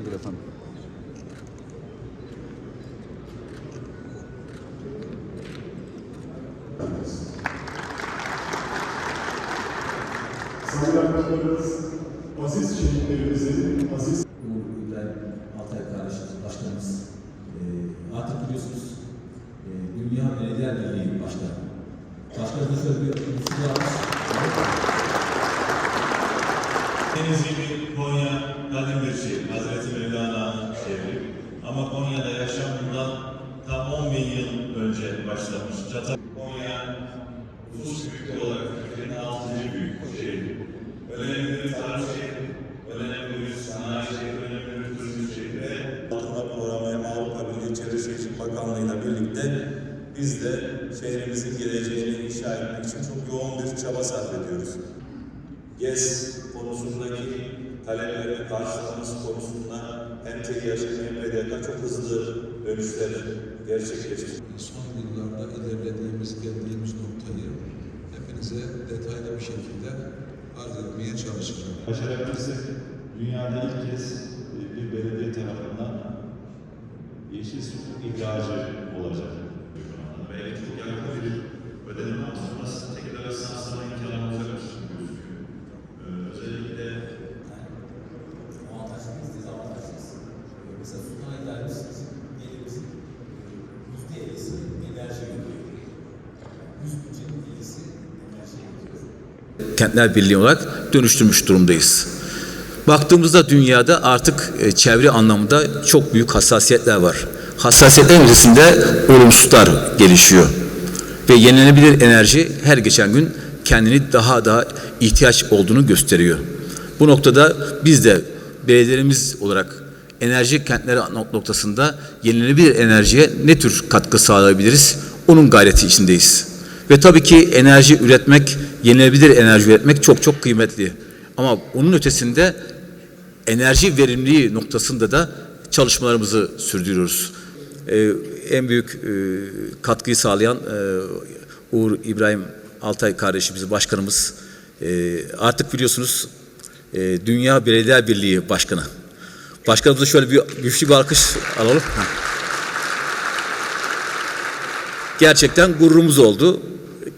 Teşekkür efendim. Sayın Arkadaşlarımız, aziz şehitlerimizin, aziz Uğur İbrahim Altay kardeşimiz, başkanımız. Ee, artık biliyorsunuz e, Dünya Belediye Birliği Başkanı. Başkanımız şöyle bir üstüne almış. Deniz Çatal Konya nüfus büyüklüğü olarak Türkiye'nin 6. büyük şehri. Önemli bir şehri, önemli bir sanayi şehri, önemli bir turizm şehri ve Atma programı hem Avrupa Birliği Çevre birlikte biz de şehrimizin geleceğini inşa için çok yoğun bir çaba sarf. GES konusundaki taleplerini karşılaması konusunda hem TİHAŞ hem PDK çok hızlı dönüşler gerçekleştirdi. son yıllarda ilerlediğimiz, geldiğimiz noktayı hepinize detaylı bir şekilde arz etmeye çalışacağım. başarabilirsek dünyada ilk kez bir belediye tarafından yeşil su ihracı olacak. Ve elektrik yakıtı bir ödenme sonrası tekrar esnasına imkanı olacak gibi gözüküyor. Ee, özellikle Avantajlıyız, dezavantajlıyız. Ee, Mesela Sultan İdaremiz bizim gelirimizin yüzde ellisi enerji yapıyor. Yüz bütçenin ellisi enerji yapıyor. Kentler Birliği olarak dönüştürmüş durumdayız. Baktığımızda dünyada artık e, çevre anlamında çok büyük hassasiyetler var. Hassasiyetlerin ötesinde olumsuzlar gelişiyor. Ve yenilenebilir enerji her geçen gün kendini daha da ihtiyaç olduğunu gösteriyor. Bu noktada biz de belediyelerimiz olarak enerji kentleri nok- noktasında yenilenebilir enerjiye ne tür katkı sağlayabiliriz? Onun gayreti içindeyiz. Ve tabii ki enerji üretmek, yenilenebilir enerji üretmek çok çok kıymetli. Ama onun ötesinde enerji verimliliği noktasında da çalışmalarımızı sürdürüyoruz. Ee, en büyük e, katkıyı sağlayan e, Uğur İbrahim Altay kardeşimiz, başkanımız. E, artık biliyorsunuz e, Dünya Belediye Birliği Başkanı. Başkanımıza şöyle bir güçlü bir alkış alalım. Gerçekten gururumuz oldu.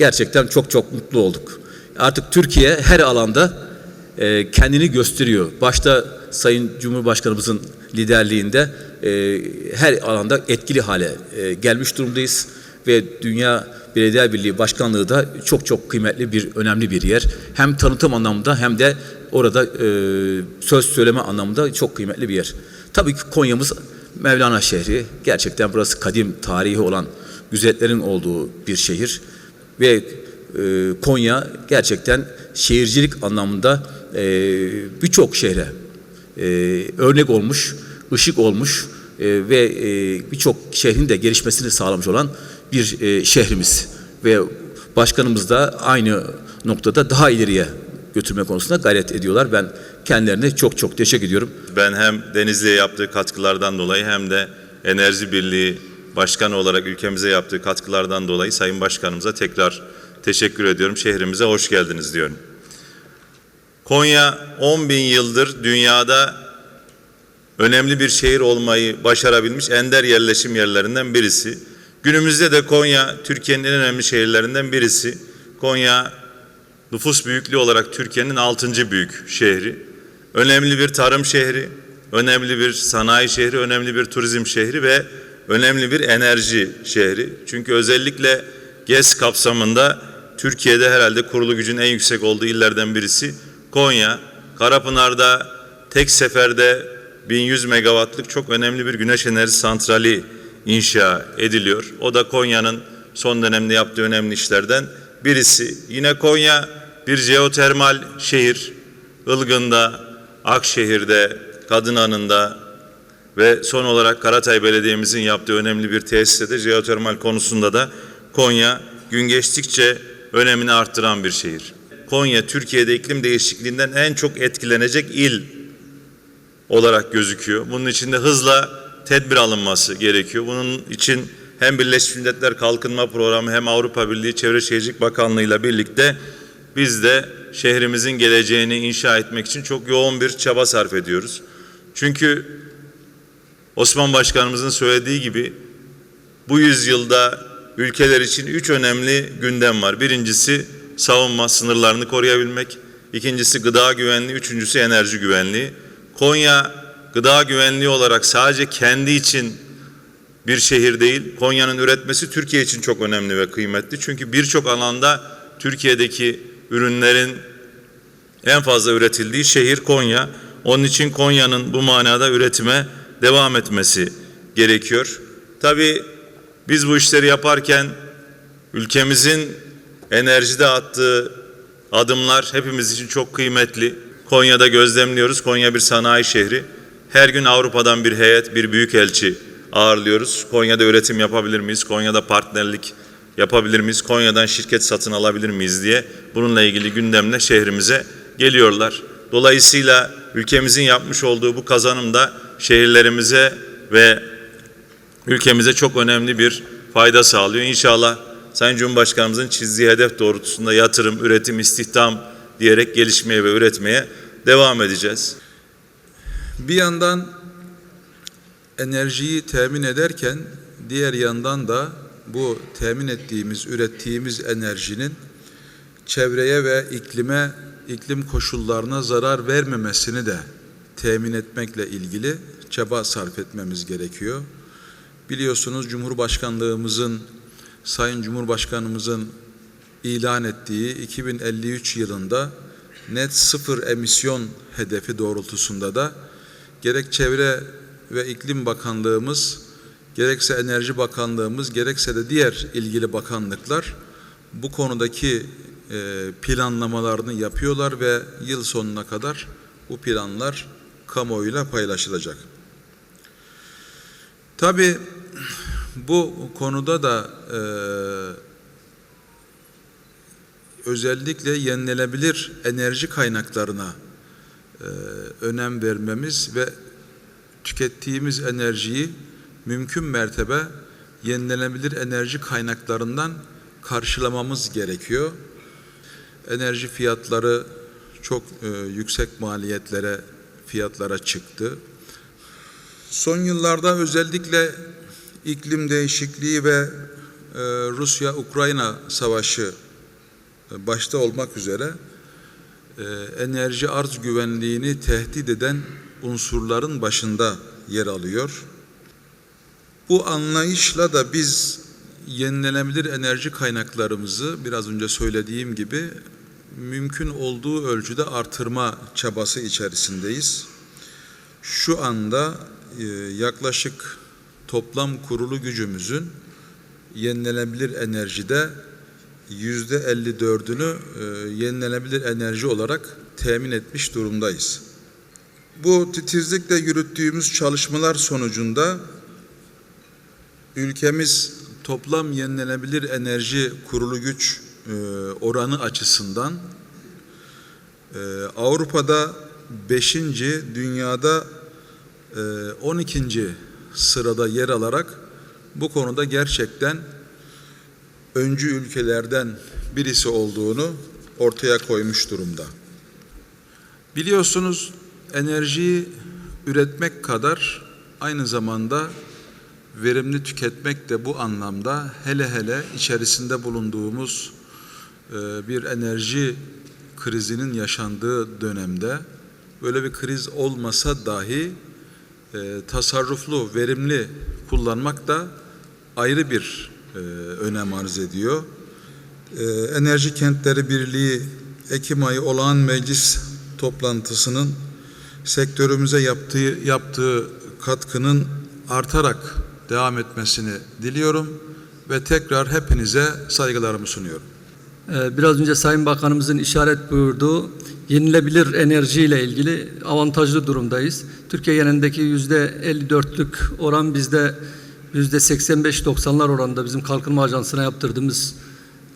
Gerçekten çok çok mutlu olduk. Artık Türkiye her alanda e, kendini gösteriyor. Başta Sayın Cumhurbaşkanımızın liderliğinde e, her alanda etkili hale e, gelmiş durumdayız ve Dünya Belediye Birliği Başkanlığı da çok çok kıymetli bir önemli bir yer. Hem tanıtım anlamında hem de orada e, söz söyleme anlamında çok kıymetli bir yer. Tabii ki Konya'mız Mevlana şehri. Gerçekten burası kadim tarihi olan güzellerin olduğu bir şehir ve e, Konya gerçekten şehircilik anlamında e, birçok şehre e, örnek olmuş, ışık olmuş e, ve e, birçok şehrin de gelişmesini sağlamış olan bir e, şehrimiz ve başkanımız da aynı noktada daha ileriye götürme konusunda gayret ediyorlar. Ben kendilerine çok çok teşekkür ediyorum. ben hem Denizli'ye yaptığı katkılardan dolayı hem de Enerji Birliği Başkanı olarak ülkemize yaptığı katkılardan dolayı Sayın Başkanımıza tekrar teşekkür ediyorum. Şehrimize hoş geldiniz diyorum. Konya 10 bin yıldır dünyada önemli bir şehir olmayı başarabilmiş ender yerleşim yerlerinden birisi. Günümüzde de Konya Türkiye'nin en önemli şehirlerinden birisi. Konya nüfus büyüklüğü olarak Türkiye'nin 6. büyük şehri. Önemli bir tarım şehri, önemli bir sanayi şehri, önemli bir turizm şehri ve önemli bir enerji şehri. Çünkü özellikle GES kapsamında Türkiye'de herhalde kurulu gücün en yüksek olduğu illerden birisi Konya. Karapınar'da tek seferde 1100 megawattlık çok önemli bir güneş enerji santrali inşa ediliyor. O da Konya'nın son dönemde yaptığı önemli işlerden birisi. Yine Konya bir jeotermal şehir. Ilgın'da, Akşehir'de, Kadınan'ında ve son olarak Karatay Belediye'mizin yaptığı önemli bir tesiste de jeotermal konusunda da Konya gün geçtikçe önemini arttıran bir şehir. Konya Türkiye'de iklim değişikliğinden en çok etkilenecek il olarak gözüküyor. Bunun için de hızla tedbir alınması gerekiyor. Bunun için hem Birleşmiş Milletler Kalkınma Programı hem Avrupa Birliği Çevre Şehircilik Bakanlığı ile birlikte biz de şehrimizin geleceğini inşa etmek için çok yoğun bir çaba sarf ediyoruz. Çünkü Osman Başkanımızın söylediği gibi bu yüzyılda ülkeler için üç önemli gündem var. Birincisi savunma, sınırlarını koruyabilmek. İkincisi gıda güvenliği, üçüncüsü enerji güvenliği. Konya gıda güvenliği olarak sadece kendi için bir şehir değil. Konya'nın üretmesi Türkiye için çok önemli ve kıymetli. Çünkü birçok alanda Türkiye'deki ürünlerin en fazla üretildiği şehir Konya. Onun için Konya'nın bu manada üretime devam etmesi gerekiyor. Tabii biz bu işleri yaparken ülkemizin enerjide attığı adımlar hepimiz için çok kıymetli. Konya'da gözlemliyoruz. Konya bir sanayi şehri. Her gün Avrupa'dan bir heyet, bir büyükelçi ağırlıyoruz. Konya'da üretim yapabilir miyiz? Konya'da partnerlik yapabilir miyiz? Konya'dan şirket satın alabilir miyiz diye bununla ilgili gündemle şehrimize geliyorlar. Dolayısıyla ülkemizin yapmış olduğu bu kazanım da şehirlerimize ve ülkemize çok önemli bir fayda sağlıyor. İnşallah Sayın Cumhurbaşkanımızın çizdiği hedef doğrultusunda yatırım, üretim, istihdam diyerek gelişmeye ve üretmeye devam edeceğiz. Bir yandan enerjiyi temin ederken diğer yandan da bu temin ettiğimiz, ürettiğimiz enerjinin çevreye ve iklime, iklim koşullarına zarar vermemesini de temin etmekle ilgili çaba sarf etmemiz gerekiyor. Biliyorsunuz Cumhurbaşkanlığımızın, Sayın Cumhurbaşkanımızın ilan ettiği 2053 yılında net sıfır emisyon hedefi doğrultusunda da gerek Çevre ve İklim Bakanlığımız, gerekse Enerji Bakanlığımız, gerekse de diğer ilgili bakanlıklar bu konudaki e, planlamalarını yapıyorlar ve yıl sonuna kadar bu planlar kamuoyuyla paylaşılacak. Tabii bu konuda da e, özellikle yenilenebilir enerji kaynaklarına e, önem vermemiz ve tükettiğimiz enerjiyi mümkün mertebe yenilenebilir enerji kaynaklarından karşılamamız gerekiyor. Enerji fiyatları çok e, yüksek maliyetlere fiyatlara çıktı. Son yıllarda özellikle iklim değişikliği ve e, Rusya-Ukrayna savaşı e, başta olmak üzere e, enerji arz güvenliğini tehdit eden unsurların başında yer alıyor. Bu anlayışla da biz yenilenebilir enerji kaynaklarımızı biraz önce söylediğim gibi mümkün olduğu ölçüde artırma çabası içerisindeyiz. Şu anda e, yaklaşık toplam kurulu gücümüzün yenilenebilir enerjide yüzde 54'ünü e, yenilenebilir enerji olarak temin etmiş durumdayız. Bu titizlikle yürüttüğümüz çalışmalar sonucunda ülkemiz toplam yenilenebilir enerji kurulu güç e, oranı açısından e, Avrupa'da 5. dünyada e, 12. sırada yer alarak bu konuda gerçekten öncü ülkelerden birisi olduğunu ortaya koymuş durumda. Biliyorsunuz enerjiyi üretmek kadar aynı zamanda verimli tüketmek de bu anlamda hele hele içerisinde bulunduğumuz bir enerji krizinin yaşandığı dönemde böyle bir kriz olmasa dahi e, tasarruflu, verimli kullanmak da ayrı bir e, önem arz ediyor. E, Enerji Kentleri Birliği Ekim ayı olağan meclis toplantısının sektörümüze yaptığı yaptığı katkının artarak devam etmesini diliyorum ve tekrar hepinize saygılarımı sunuyorum. Ee, Biraz önce Sayın Bakanımızın işaret buyurduğu yenilebilir enerji ile ilgili avantajlı durumdayız. Türkiye genelindeki yüzde 54'lük oran bizde yüzde 85-90'lar oranında bizim Kalkınma Ajansı'na yaptırdığımız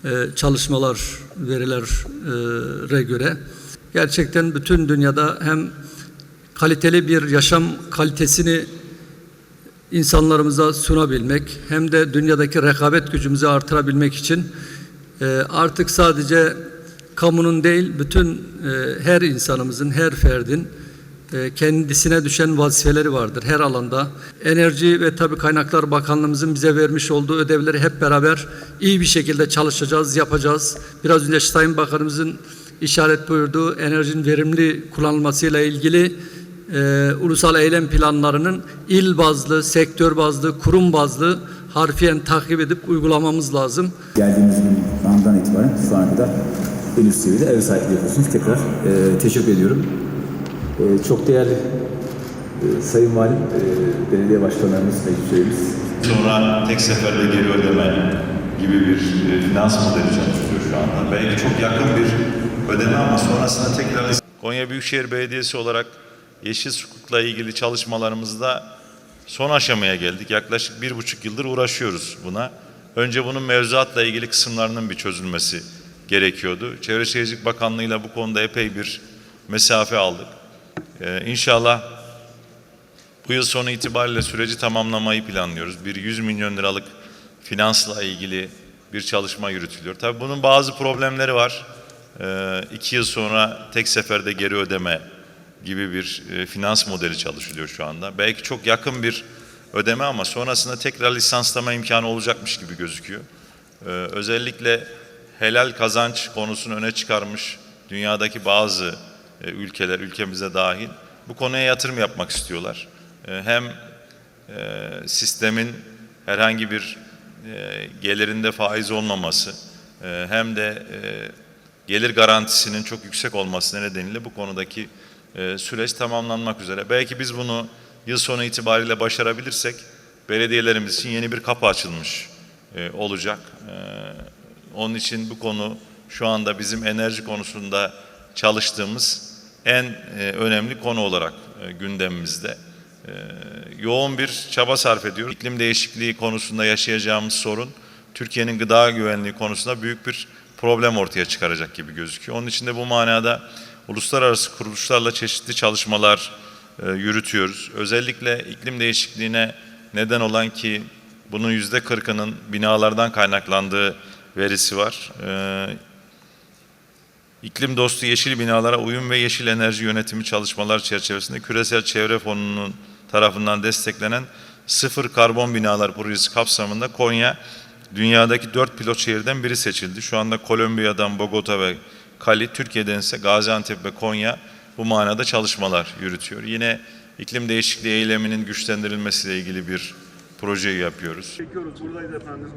e, çalışmalar, verilere göre gerçekten bütün dünyada hem kaliteli bir yaşam kalitesini insanlarımıza sunabilmek hem de dünyadaki rekabet gücümüzü artırabilmek için e, artık sadece kamunun değil bütün e, her insanımızın, her ferdin e, kendisine düşen vazifeleri vardır her alanda. Enerji ve Tabi Kaynaklar Bakanlığımızın bize vermiş olduğu ödevleri hep beraber iyi bir şekilde çalışacağız, yapacağız. Biraz önce Sayın Bakanımızın işaret buyurduğu enerjinin verimli kullanılmasıyla ilgili e, ulusal eylem planlarının il bazlı, sektör bazlı, kurum bazlı harfiyen takip edip uygulamamız lazım. Andan itibaren şu ana en üst seviyede ev sahipliği yapıyorsunuz. Tekrar e, teşekkür ediyorum. E, çok değerli e, Sayın Valim, e, belediye başkanlarımız, meclis üyelerimiz, Sonra tek seferde geri ödeme gibi bir e, finans modeli çalışılıyor şu anda. Belki çok yakın bir ödeme ama sonrasında tekrar... Konya Büyükşehir Belediyesi olarak yeşil sukukla ilgili çalışmalarımızda son aşamaya geldik. Yaklaşık bir buçuk yıldır uğraşıyoruz buna. Önce bunun mevzuatla ilgili kısımlarının bir çözülmesi gerekiyordu. Çevre Şehircilik Bakanlığı'yla bu konuda epey bir mesafe aldık. Ee, inşallah bu yıl sonu itibariyle süreci tamamlamayı planlıyoruz. Bir 100 milyon liralık finansla ilgili bir çalışma yürütülüyor. Tabii bunun bazı problemleri var. Ee, iki yıl sonra tek seferde geri ödeme gibi bir e, finans modeli çalışılıyor şu anda. Belki çok yakın bir ödeme ama sonrasında tekrar lisanslama imkanı olacakmış gibi gözüküyor. Ee, özellikle helal kazanç konusunu öne çıkarmış dünyadaki bazı e, ülkeler, ülkemize dahil bu konuya yatırım yapmak istiyorlar. E, hem e, sistemin herhangi bir e, gelirinde faiz olmaması e, hem de e, gelir garantisinin çok yüksek olması nedeniyle bu konudaki e, süreç tamamlanmak üzere. Belki biz bunu yıl sonu itibariyle başarabilirsek belediyelerimiz için yeni bir kapı açılmış e, olacak. E, onun için bu konu şu anda bizim enerji konusunda çalıştığımız en e, önemli konu olarak e, gündemimizde. E, yoğun bir çaba sarf ediyoruz. İklim değişikliği konusunda yaşayacağımız sorun Türkiye'nin gıda güvenliği konusunda büyük bir problem ortaya çıkaracak gibi gözüküyor. Onun için de bu manada uluslararası kuruluşlarla çeşitli çalışmalar yürütüyoruz. Özellikle iklim değişikliğine neden olan ki bunun yüzde kırkının binalardan kaynaklandığı verisi var. E, İklim dostu yeşil binalara uyum ve yeşil enerji yönetimi çalışmalar çerçevesinde Küresel Çevre Fonu'nun tarafından desteklenen sıfır karbon binalar projesi kapsamında Konya dünyadaki dört pilot şehirden biri seçildi. Şu anda Kolombiya'dan Bogota ve Cali, Türkiye'den ise Gaziantep ve Konya bu manada çalışmalar yürütüyor. Yine iklim değişikliği eyleminin güçlendirilmesiyle ilgili bir projeyi yapıyoruz. Çekiyoruz. Buradayız efendim.